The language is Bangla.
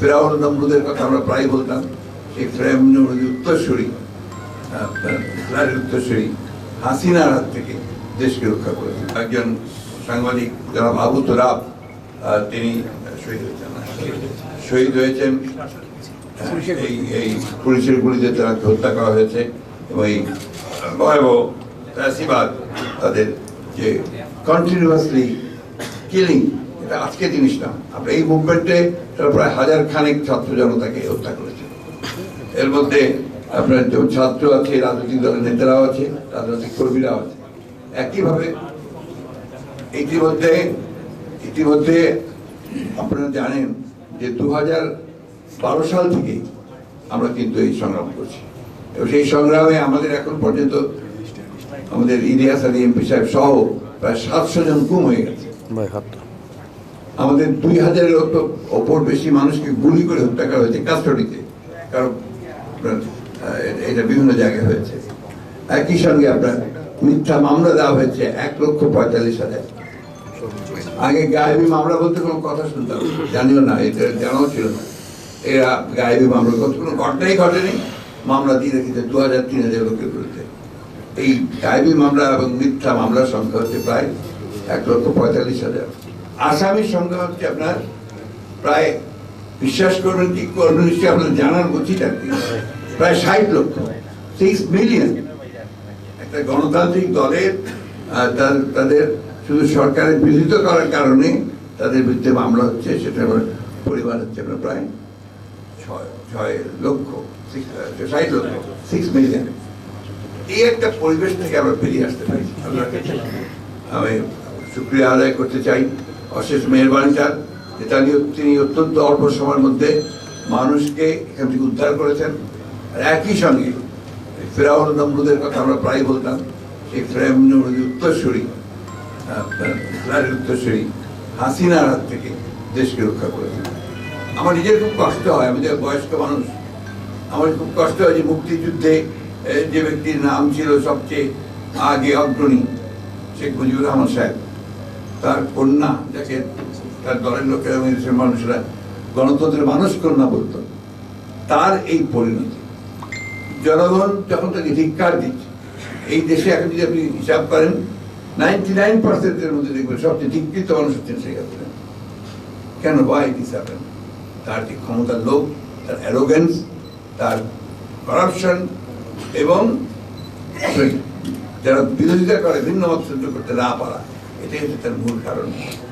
ফেরাউন নমরুদের কথা আমরা প্রায় বলতাম এই ফেরাউন নমরুদের উত্তরসূরি ইসরায়েলের উত্তরসূরি হাসিনার হাত থেকে দেশকে রক্ষা করেছেন। একজন সাংবাদিক যারা আবু আহ, তিনি শহীদ হয়েছেন। শহীদ হয়েছেন এই এই পুলিশের গুলিতে তারা হত্যা করা হয়েছে এবং এই ভয়াবহ তাদের যে কন্টিনিউয়াসলি কিলিং এটা আজকে জিনিস না। আপনার এই মুভমেন্টে প্রায় হাজার খানেক ছাত্র জনতাকে হত্যা করেছে। এর মধ্যে আপনার যেমন ছাত্র আছে, রাজনৈতিক দলের নেতারাও আছে, রাজনৈতিক কর্মীরাও আছে। একইভাবে ইতিমধ্যে ইতিমধ্যে আপনারা জানেন যে দু বারো সাল থেকে আমরা কিন্তু এই সংগ্রাম করছি। এবং সেই সংগ্রামে আমাদের এখন পর্যন্ত আমাদের ইলিয়াস আলী এমপি সাহেব সহ প্রায় সাতশো জন গুম হয়ে গেছে। আমাদের দুই হাজারের ওপর বেশি মানুষকে গুলি করে হত্যা করা হয়েছে কাস্টডিতে কারণ এটা বিভিন্ন জায়গায় হয়েছে। একই সঙ্গে আপনার মিথ্যা মামলা দেওয়া হয়েছে এক লক্ষ পঁয়তাল্লিশ হাজার। আগে গায়েবী মামলা বলতে কোনো কথা শুনতাম জানিও না, এটা জানাও ছিল না। এরা গায়েবী মামলা করতে কোনো ঘটনাই ঘটেনি। মামলা দিয়ে রেখেছে দু হাজার তিন হাজার লোকের বিরুদ্ধে। এই গায়েবী মামলা এবং মিথ্যা মামলার সংখ্যা হচ্ছে প্রায় এক লক্ষ পঁয়তাল্লিশ হাজার। আসামির সংখ্যা হচ্ছে আপনার প্রায়, বিশ্বাস করবেন কি, করবেন নিশ্চয়ই আপনার জানার বুঝিটা কি? প্রায় ষাট লক্ষ সিক্স মিলিয়ন একটা গণতান্ত্রিক দলের তাদের শুধু সরকারের বিরোধিতা করার কারণে তাদের বিরুদ্ধে মামলা হচ্ছে, সেটা পরিমাণ হচ্ছে আপনার প্রায় ছয় ছয় লক্ষ ষাট লক্ষ সিক্স মিলিয়ন এই একটা পরিবেশ থেকে আমরা বেরিয়ে আসতে পারি। আমি শুক্রিয়া আদায় করতে চাই। অশেষ মেহরবানি তার যে তিনি অত্যন্ত অল্প সময়ের মধ্যে মানুষকে এখান থেকে উদ্ধার করেছেন। আর একই সঙ্গে ফেরাউন নমরুদের কথা আমরা প্রায় বলতাম, সেই ফেরাউন নমরুদের উত্তরসূরি উত্তরসূরি হাসিনার হাত থেকে দেশকে রক্ষা করেছেন। আমার নিজের খুব কষ্ট হয়, আমি যে বয়স্ক মানুষ। আমার খুব কষ্ট হয় যে মুক্তিযুদ্ধে যে ব্যক্তির নাম ছিল সবচেয়ে আগে অগ্রণী শেখ মুজিবুর রহমান সাহেব। তার কন্যা, যাকে তার দলের লোকেরা এবং দেশের মানুষরা গণতন্ত্রের মানুষ কন্যা বলতো, তার এই পরিণতি। জনগণ যখন তাকে ধিক্কার দিচ্ছে, এই দেশে এখন যদি আপনি হিসাব করেন নাইনটি নাইন পার্সেন্টের মধ্যে দেখবেন সবচেয়ে ধিকৃত মানুষ হচ্ছেন শেখ হাসিনা। কেন? বাই দিস হ্যাপেন তার যে ক্ষমতার লোক তার অ্যারোগেন্স তার করাপশন এবং যারা বিরোধিতা করে, ভিন্ন মত সহ্য করতে না পারা। এটাই হচ্ছে তার মূল কারণ।